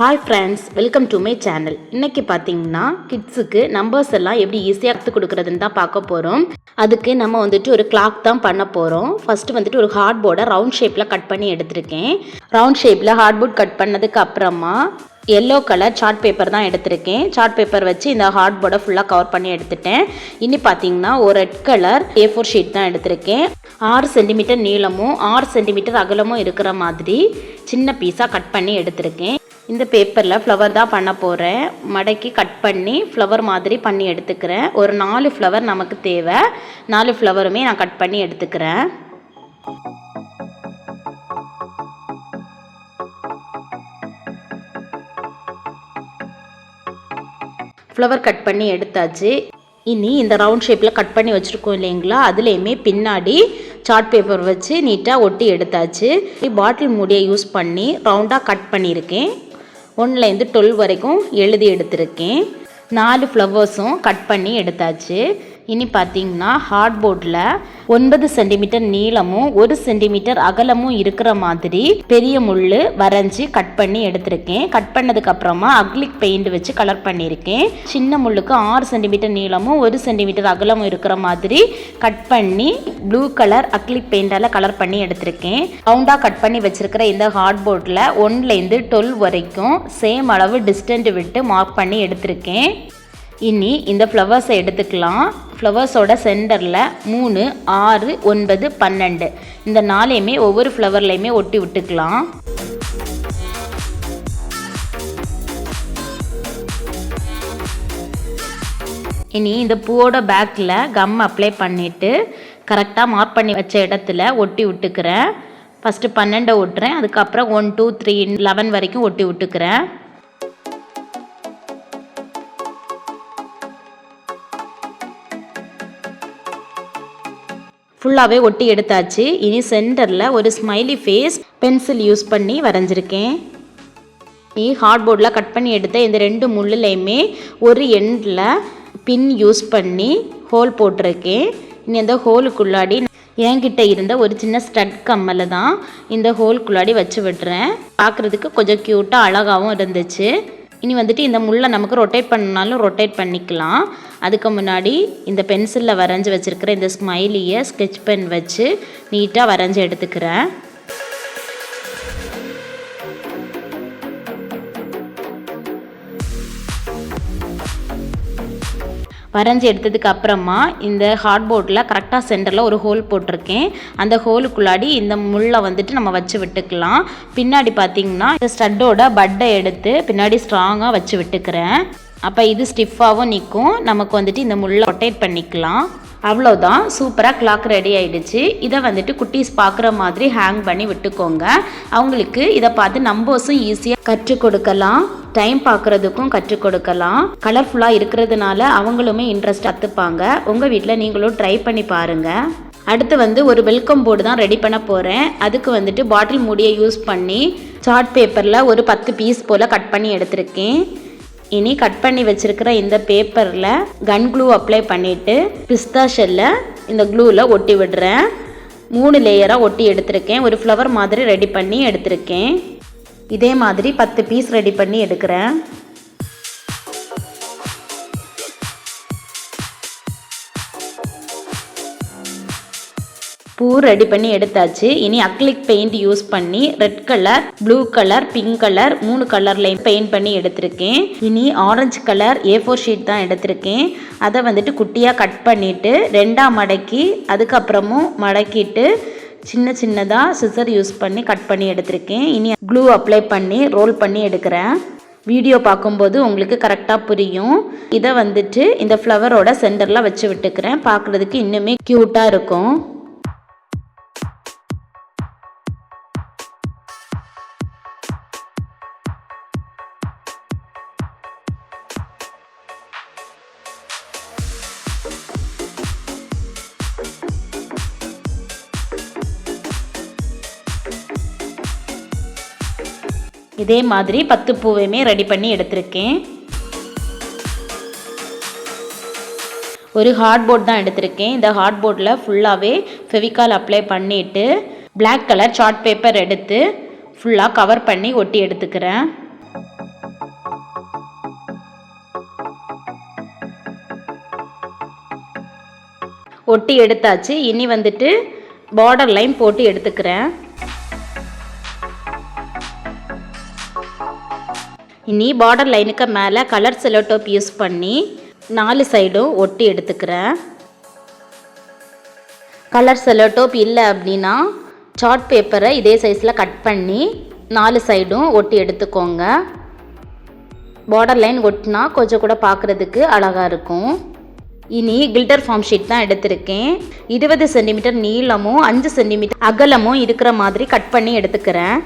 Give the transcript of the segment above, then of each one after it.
Hi friends welcome to my channel இன்னைக்கு பார்த்தீங்கன்னா கிட்ஸுக்கு நம்பர்ஸ் எல்லாம் எப்படி ஈஸியாக கற்றுக் கொடுக்குறதுன்னு தான் பார்க்க போகிறோம் அதுக்கு நம்ம வந்துட்டு ஒரு கிளாக் தான் பண்ண போகிறோம் ஃபஸ்ட்டு வந்துட்டு ஒரு ஹார்ட் போர்டை ரவுண்ட் ஷேப்பில் கட் பண்ணி எடுத்திருக்கேன். ரவுண்ட் ஷேப்பில் ஹார்ட் போர்ட் கட் பண்ணதுக்கு அப்புறமா எல்லோ கலர் சார்ட் பேப்பர் தான் எடுத்திருக்கேன். சார்ட் பேப்பர் வச்சு இந்த ஹார்ட் போர்டை ஃபுல்லாக கவர் பண்ணி எடுத்துட்டேன். இனி பார்த்தீங்கன்னா ஒரு red colour A four sheet தான் எடுத்திருக்கேன். ஆறு சென்டிமீட்டர் நீளமும் ஆறு சென்டிமீட்டர் அகலமும் இருக்கிற மாதிரி சின்ன பீஸாக கட் பண்ணி எடுத்திருக்கேன். இந்த பேப்பரில் ஃப்ளவர் தான் பண்ண போகிறேன் மடக்கி கட் பண்ணி ஃப்ளவர் மாதிரி பண்ணி எடுத்துக்கிறேன். ஒரு நாலு ஃப்ளவர் நமக்கு தேவை. நாலு ஃப்ளவருமே நான் கட் பண்ணி எடுத்துக்கிறேன். ஃப்ளவர் கட் பண்ணி எடுத்தாச்சு. இனி இந்த ரவுண்ட் ஷேப்பில் கட் பண்ணி வச்சுருக்கோம் இல்லைங்களா? அதுலேயுமே பின்னாடி சார்ட் பேப்பர் வச்சு நீட்டாக ஒட்டி எடுத்தாச்சு. பாட்டில் மூடியை யூஸ் பண்ணி ரவுண்டாக கட் பண்ணியிருக்கேன். ஒன்லேருந்து டுவெல் வரைக்கும் எழுதி எடுத்திருக்கேன். நாலு ஃப்ளவர்ஸும் கட் பண்ணி எடுத்தாச்சு. இனி பார்த்தீங்கன்னா ஹார்ட் போர்டில் ஒன்பது சென்டிமீட்டர் நீளமும் ஒரு சென்டிமீட்டர் அகலமும் இருக்கிற மாதிரி பெரிய முள் வரைஞ்சி கட் பண்ணி எடுத்திருக்கேன். கட் பண்ணதுக்கு அப்புறமா அக்லிக் பெயிண்ட் வச்சு கலர் பண்ணியிருக்கேன். சின்ன முள்ளுக்கு ஆறு சென்டிமீட்டர் நீளமும் ஒரு சென்டிமீட்டர் அகலமும் இருக்கிற மாதிரி கட் பண்ணி ப்ளூ கலர் அக்லிக் பெயிண்டால் கலர் பண்ணி எடுத்திருக்கேன். ரவுண்டாக கட் பண்ணி வச்சிருக்கிற இந்த ஹார்ட் போர்டில் ஒன்லேருந்து டுவெல் வரைக்கும் சேம் அளவு டிஸ்டன்ட் விட்டு மார்க் பண்ணி எடுத்திருக்கேன். இனி இந்த ஃப்ளவர்ஸை எடுத்துக்கலாம். ஃப்ளவர்ஸோட சென்டரில் மூணு ஆறு ஒன்பது பன்னெண்டு. இந்த நாளையுமே ஒவ்வொரு ஃப்ளவர்லையுமே ஒட்டி விட்டுக்கலாம். இனி இந்த பூவோட பேக்கில் கம் அப்ளை பண்ணிவிட்டு கரெக்டாக மார்க் பண்ணி வச்ச இடத்துல ஒட்டி விட்டுக்கிறேன். ஃபஸ்ட்டு பன்னெண்டை ஒட்டுறேன். அதுக்கப்புறம் ஒன் டூ த்ரீ லெவன் வரைக்கும் ஒட்டி விட்டுக்கிறேன். ஃபுல்லாகவே ஒட்டி எடுத்தாச்சு. இனி சென்டரில் ஒரு ஸ்மைலி ஃபேஸ் பென்சில் யூஸ் பண்ணி வரைஞ்சிருக்கேன். நீ ஹார்ட் போர்டில் கட் பண்ணி எடுத்த இந்த ரெண்டு முள்ளுலையுமே ஒரு எண்டில் பின் யூஸ் பண்ணி ஹோல் போட்டிருக்கேன். இனி அந்த ஹோலுக்குள்ளாடி என்கிட்ட இருந்த ஒரு சின்ன ஸ்டட் கம்மலை தான் இந்த ஹோல்குள்ளாடி வச்சு விடுறேன். பார்க்குறதுக்கு கொஞ்சம் க்யூட்டாக அழகாகவும் இருந்துச்சு. இனி வந்துட்டு இந்த முள்ளை நமக்கு ரொட்டேட் பண்ணாலும் ரொட்டேட் பண்ணிக்கலாம். அதுக்கு முன்னாடி இந்த பென்சிலில் வரைஞ்சி வச்சுருக்கிற இந்த ஸ்மைலியை ஸ்கெட்ச் பென் வச்சு நீட்டாக வரைஞ்சி எடுத்துக்கிறேன். வரைஞ்சி எடுத்ததுக்கு அப்புறமா இந்த ஹார்ட் போர்டில் கரெக்டாக சென்டரில் ஒரு ஹோல் போட்டிருக்கேன். அந்த ஹோலுக்குள்ளாடி இந்த முள்ளை வந்துட்டு நம்ம வச்சு விட்டுக்கலாம். பின்னாடி பார்த்தீங்கன்னா இந்த ஸ்டட்டோட பட்டை எடுத்து பின்னாடி ஸ்ட்ராங்காக வச்சு விட்டுக்கிறேன். அப்போ இது ஸ்டிஃபாகவும் நிற்கும் நமக்கு வந்துட்டு இந்த முள்ளை ரொட்டேட் பண்ணிக்கலாம். அவ்வளோதான் சூப்பராக கிளாக் ரெடி ஆகிடுச்சு இதை வந்துட்டு குட்டீஸ் பார்க்குற மாதிரி ஹேங் பண்ணி விட்டுக்கோங்க. அவங்களுக்கு இதை பார்த்து நம்பர்ஸும் ஈஸியாக கற்றுக் கொடுக்கலாம். டைம் பார்க்குறதுக்கும் கற்றுக் கொடுக்கலாம். கலர்ஃபுல்லாக இருக்கிறதுனால அவங்களுமே இன்ட்ரெஸ்ட் கற்றுப்பாங்க உங்கள் வீட்டில் நீங்களும் ட்ரை பண்ணி பாருங்கள் அடுத்து வந்து ஒரு வெல்கம் போர்டு தான் ரெடி பண்ண போகிறேன் அதுக்கு வந்துட்டு பாட்டில் மூடியை யூஸ் பண்ணி சார்ட் பேப்பரில் ஒரு பத்து பீஸ் போல் கட் பண்ணி எடுத்திருக்கேன். இனி கட் பண்ணி வச்சுருக்கிற இந்த பேப்பரில் கன் க்ளூ அப்ளை பண்ணிவிட்டு பிஸ்தா ஷெல்லை இந்த க்ளூவில் ஒட்டி விடுறேன். மூணு லேயராக ஒட்டி எடுத்திருக்கேன். ஒரு ஃப்ளவர் மாதிரி ரெடி பண்ணி எடுத்திருக்கேன். இதே மாதிரி பத்து பீஸ் ரெடி பண்ணி எடுக்கிறேன். பூ ரெடி பண்ணி எடுத்தாச்சு. இனி அக்லிக் பெயிண்ட் யூஸ் பண்ணி red colour blue colour pink colour மூணு கலர்லையும் பெயிண்ட் பண்ணி எடுத்திருக்கேன். இனி orange colour A four sheet தான் எடுத்திருக்கேன். அதை வந்துட்டு குட்டியாக கட் பண்ணிவிட்டு ரெண்டாக மடக்கி அதுக்கப்புறமும் மடக்கிட்டு சின்ன சின்னதாக சிசர் யூஸ் பண்ணி கட் பண்ணி எடுத்திருக்கேன். இனி க்ளூ அப்ளை பண்ணி ரோல் பண்ணி எடுக்கிறேன். வீடியோ பார்க்கும்போது உங்களுக்கு கரெக்டாக புரியும். இதை வந்துட்டு இந்த ஃப்ளவரோட சென்டரில் வச்சு விட்டுக்கிறேன். பார்க்குறதுக்கு இன்னுமே க்யூட்டாக இருக்கும். இதே மாதிரி பத்து பூவையுமே ரெடி பண்ணி எடுத்திருக்கேன். ஒரு ஹார்ட் போர்ட் தான் எடுத்திருக்கேன். இந்த ஹார்ட் போர்டில் ஃபுல்லாகவே ஃபெவிகால் அப்ளை பண்ணிவிட்டு பிளாக் கலர் சார்ட் பேப்பர் எடுத்து ஃபுல்லாக கவர் பண்ணி ஒட்டி எடுத்துக்கிறேன். ஒட்டி எடுத்தாச்சு. இனி வந்துட்டு பார்டர் லைன் போட்டு எடுத்துக்கிறேன். இனி பார்டர் லைனுக்கு மேலே கலர் செலோட்டோப் யூஸ் பண்ணி நாலு சைடும் ஒட்டி எடுத்துக்கிறேன். கலர் செலோட்டோப் இல்லை அப்படின்னா சார்ட் பேப்பரை இதே சைஸில் கட் பண்ணி நாலு சைடும் ஒட்டி எடுத்துக்கோங்க. பார்டர் லைன் ஒட்டினா கொஞ்சம் கூட பார்க்குறதுக்கு அழகாக இருக்கும். இனி கில்டர் ஃபார்ம் ஷீட் தான் எடுத்திருக்கேன். இருபது சென்டிமீட்டர் நீளமும் அஞ்சு சென்டிமீட்டர் அகலமும் இருக்கிற மாதிரி கட் பண்ணி எடுத்துக்கிறேன்.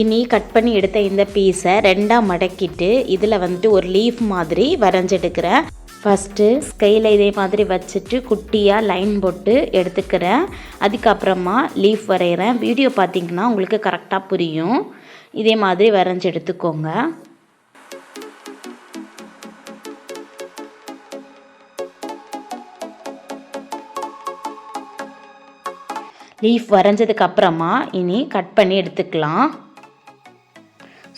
இனி கட் பண்ணி எடுத்த இந்த பீஸை ரெண்டாக மடக்கிட்டு இதில் வந்துட்டு ஒரு லீஃப் மாதிரி வரைஞ்செடுக்கிறேன். ஃபஸ்ட்டு ஸ்கையில் இதே மாதிரி வச்சுட்டு குட்டியாக லைன் போட்டு எடுத்துக்கிறேன். அதுக்கப்புறமா லீஃப் வரைகிறேன் வீடியோ பார்த்தீங்கன்னா உங்களுக்கு கரெக்டாக புரியும். இதே மாதிரி வரைஞ்சி எடுத்துக்கோங்க. லீஃப் வரைஞ்சதுக்கு அப்புறமா இனி கட் பண்ணி எடுத்துக்கலாம்.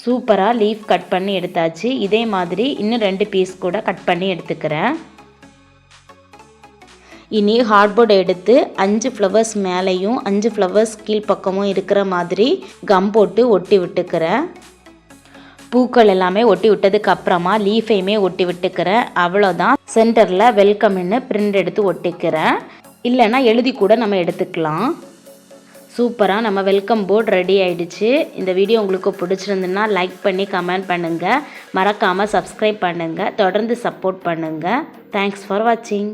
சூப்பராக லீஃப் கட் பண்ணி எடுத்தாச்சு. இதே மாதிரி இன்னும் ரெண்டு பீஸ் கூட கட் பண்ணி எடுத்துக்கிறேன். இனி ஹார்ட்போர்டை எடுத்து அஞ்சு ஃப்ளவர்ஸ் மேலேயும் அஞ்சு ஃப்ளவர்ஸ் கீழ்ப்பக்கமும் இருக்கிற மாதிரி கம் போட்டு ஒட்டி விட்டுக்கிறேன். பூக்கள் எல்லாமே ஒட்டி விட்டதுக்கு அப்புறமா லீஃபையுமே ஒட்டி விட்டுக்கிறேன். அவ்வளோதான் சென்டரில் வெல்கம்னு பிரிண்ட் எடுத்து ஒட்டிக்கிறேன். இல்லைன்னா எழுதி கூட நம்ம எடுத்துக்கலாம். சூப்பராக நம்ம வெல்கம் போர்ட் ரெடி ஆயிடுச்சு. இந்த வீடியோ உங்களுக்கு பிடிச்சிருந்துன்னா லைக் பண்ணி கமெண்ட் பண்ணுங்கள் மறக்காமல் சப்ஸ்கிரைப் பண்ணுங்கள் தொடர்ந்து சப்போர்ட் பண்ணுங்கள் தேங்க்ஸ் ஃபார் வாட்சிங்